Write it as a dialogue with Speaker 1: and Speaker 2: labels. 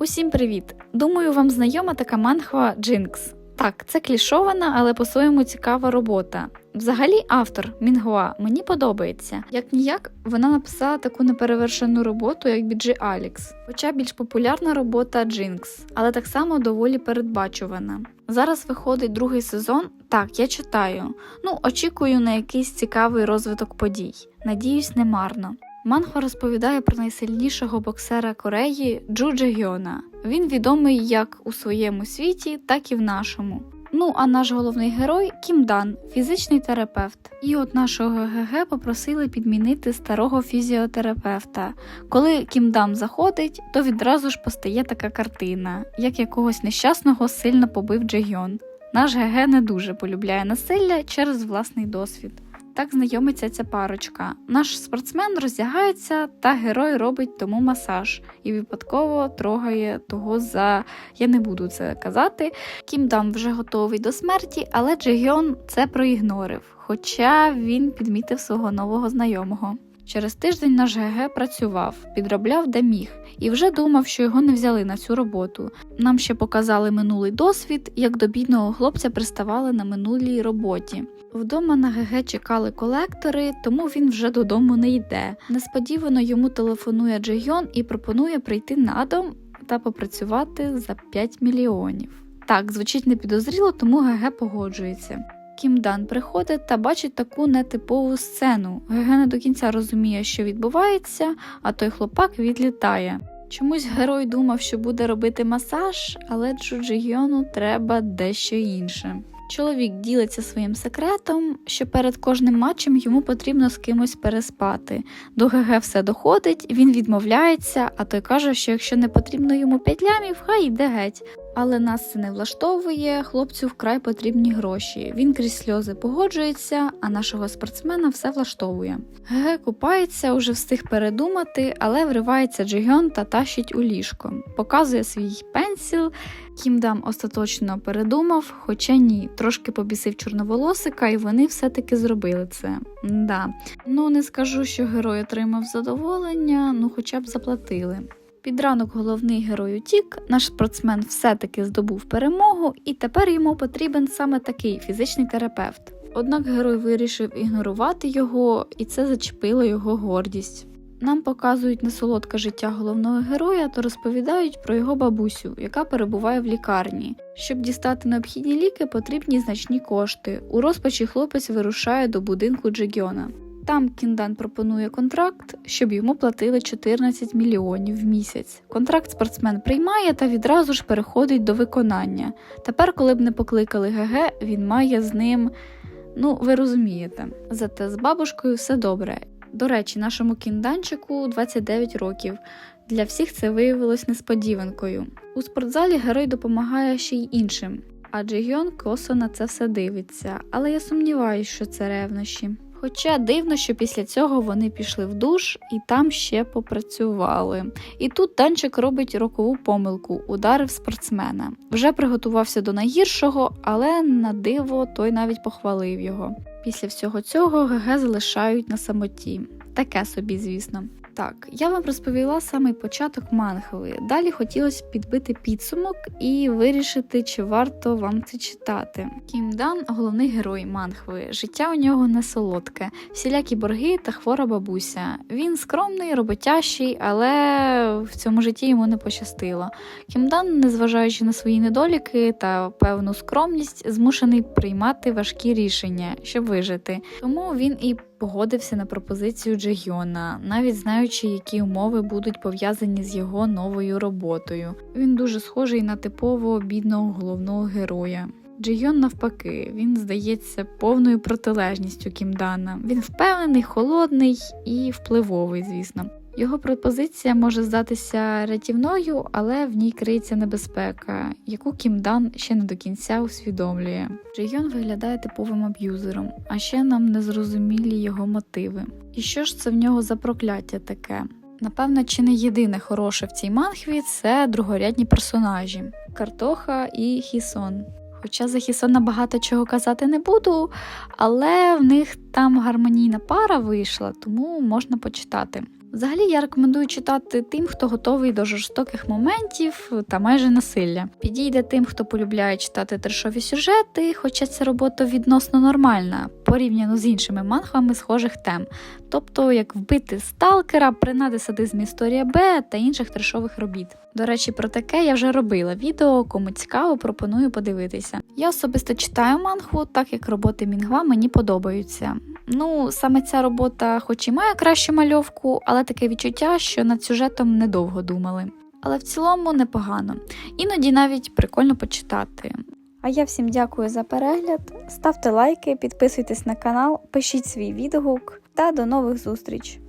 Speaker 1: Усім привіт! Думаю, вам знайома така манхва Джинкс. Так, це клішована, але по-своєму цікава робота. Взагалі, автор Мінгуа мені подобається. Як ніяк, вона написала таку неперевершену роботу, як Біджі Алікс, хоча більш популярна робота Джинкс, але так само доволі передбачувана. Зараз виходить другий сезон. Так, я читаю. Ну, очікую на якийсь цікавий розвиток подій. Надіюсь, не марно. Манхва розповідає про найсильнішого боксера Кореї Джу Джегьона. Він відомий як у своєму світі, так і в нашому. Ну а наш головний герой Кім Дан, фізичний терапевт. І от нашого ГГ попросили підмінити старого фізіотерапевта. Коли Кім Дан заходить, то відразу ж постає така картина, як якогось нещасного сильно побив Джегьон. Наш ГГ не дуже полюбляє насилля через власний досвід. Так знайомиться ця парочка. Наш спортсмен роздягається, та герой робить тому масаж і випадково трогає того за я не буду це казати. Кім Дам вже готовий до смерті, але Джегіон це проігнорив, хоча він підмітив свого нового знайомого. Через тиждень наш ГГ працював, підробляв де міг, і вже думав, що його не взяли на цю роботу. Нам ще показали минулий досвід, як до бідного хлопця приставали на минулій роботі. Вдома на ГГ чекали колектори, тому він вже додому не йде. Несподівано йому телефонує Джейон і пропонує прийти на дом та попрацювати за 5 мільйонів. Так, звучить непідозріло, тому ГГ погоджується. Кім Дан приходить та бачить таку нетипову сцену. Гегена до кінця розуміє, що відбувається, а той хлопак відлітає. Чомусь герой думав, що буде робити масаж, але Джуджігіону треба дещо інше. Чоловік ділиться своїм секретом, що перед кожним матчем йому потрібно з кимось переспати. До ГГ все доходить, він відмовляється, а той каже, що якщо не потрібно йому 5 лямів, хай йде геть. Але нас це не влаштовує, хлопцю вкрай потрібні гроші. Він крізь сльози погоджується, а нашого спортсмена все влаштовує. ГГ купається, уже встиг передумати, але вривається Джигьон та тащить у ліжко. Показує свій пенсіл. Кімдам остаточно передумав, хоча ні, трошки побісив чорноволосика, і вони все-таки зробили це. Да. Ну не скажу, що герой отримав задоволення, ну хоча б заплатили. Під ранок головний герой утік, наш спортсмен все-таки здобув перемогу, і тепер йому потрібен саме такий фізичний терапевт. Однак герой вирішив ігнорувати його, і це зачепило його гордість. Нам показують несолодке життя головного героя та розповідають про його бабусю, яка перебуває в лікарні. Щоб дістати необхідні ліки, потрібні значні кошти. У розпачі хлопець вирушає до будинку Джегіона. Там Кіндан пропонує контракт, щоб йому платили 14 мільйонів в місяць. Контракт спортсмен приймає та відразу ж переходить до виконання. Тепер, коли б не покликали ГГ, він має з ним. Ну, ви розумієте, зате з бабушкою все добре. До речі, нашому кінданчику 29 років. Для всіх це виявилось несподіванкою. У спортзалі герой допомагає ще й іншим, а Джигіон косо на це все дивиться, але я сумніваюся, що це ревнощі. Хоча дивно, що після цього вони пішли в душ і там ще попрацювали. І тут танчик робить рокову помилку, ударив спортсмена. Вже приготувався до найгіршого, але на диво той навіть похвалив його. Після всього цього ГГ залишають на самоті. Таке собі, звісно. Так, я вам розповіла самий початок манхви. Далі хотілося підбити підсумок і вирішити, чи варто вам це читати. Кім Дан головний герой манхви. Життя у нього не солодке, всілякі борги та хвора бабуся. Він скромний, роботящий, але в цьому житті йому не пощастило. Кім Дан, незважаючи на свої недоліки та певну скромність, змушений приймати важкі рішення, щоб вижити. Тому він і погодився на пропозицію Джегіона, навіть знаючи, які умови будуть пов'язані з його новою роботою. Він дуже схожий на типового бідного головного героя. Джейон, навпаки, він здається повною протилежністю Кімдана. Він впевнений, холодний і впливовий, звісно. Його пропозиція може здатися рятівною, але в ній криється небезпека, яку Кімдан ще не до кінця усвідомлює. Джейон виглядає типовим аб'юзером, а ще нам незрозумілі його мотиви. І що ж це в нього за прокляття таке? Напевно, чи не єдине хороше в цій манхві це другорядні персонажі Картоха і Хісон. Хоча за Хісона багато чого казати не буду, але в них там гармонійна пара вийшла, тому можна почитати. Взагалі я рекомендую читати тим, хто готовий до жорстоких моментів та майже насилля. Підійде тим, хто полюбляє читати трешові сюжети, хоча ця робота відносно нормальна, порівняно з іншими манхвами схожих тем, тобто як вбити сталкера, принади садизм історія Б та інших трешових робіт. До речі, про таке я вже робила відео, кому цікаво, пропоную подивитися. Я особисто читаю мангу, так як роботи Мінгва мені подобаються. Ну, саме ця робота, хоч і має кращу мальовку, але таке відчуття, що над сюжетом недовго думали. Але в цілому непогано. Іноді навіть прикольно почитати. А я всім дякую за перегляд. Ставте лайки, підписуйтесь на канал, пишіть свій відгук та до нових зустріч!